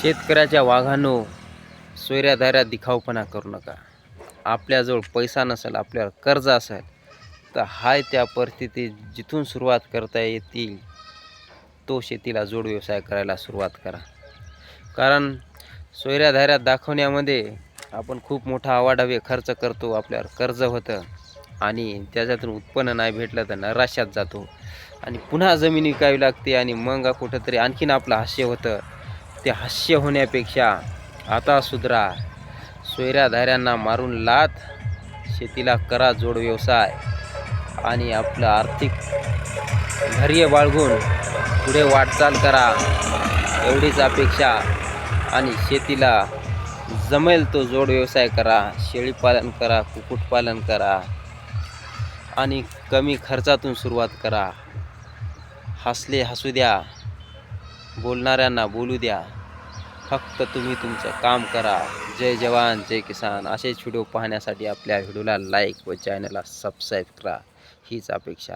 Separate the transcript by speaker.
Speaker 1: शेतकऱ्याच्या वाघानो सोयऱ्याधाऱ्या दिखावपणा करू नका. आपल्याजवळ पैसा नसेल आपल्यावर कर्ज असेल तर हाय त्या परिस्थितीत जिथून सुरुवात करता येतील तो शेतीला जोड व्यवसाय करायला सुरुवात करा. कारण सोयऱ्याधाऱ्यात दाखवण्यामध्ये आपण खूप मोठा आवाढावे खर्च करतो आपल्यावर कर्ज होतं आणि त्याच्यातून उत्पन्न नाही भेटलं तर नराशात जातो. आणि पुन्हा जमीन विकावी लागते आणि मग कुठंतरी आणखीन आपलं हास्य होतं. ते हास्य होण्यापेक्षा आता सुधरा. सोयऱ्याधाऱ्यांना मारून लात. शेतीला करा जोड व्यवसाय. आणि आपलं आर्थिक धैर्य बाळगून पुढे वाटचाल करा. एवढीच अपेक्षा. आणि शेतीला जमेल तो जोड व्यवसाय करा. शेळीपालन करा कुक्कुटपालन करा. आणि कमी खर्चातून सुरुवात करा. हसले हसू द्या. बोलणाऱ्यांना बोलू द्या. फक्त तुम्ही तुमचं काम करा. जय जवान जय किसान. असेच व्हिडिओ पाहण्यासाठी आपल्या व्हिडिओला लाईक व चॅनलला सबस्क्राईब करा. हीच अपेक्षा.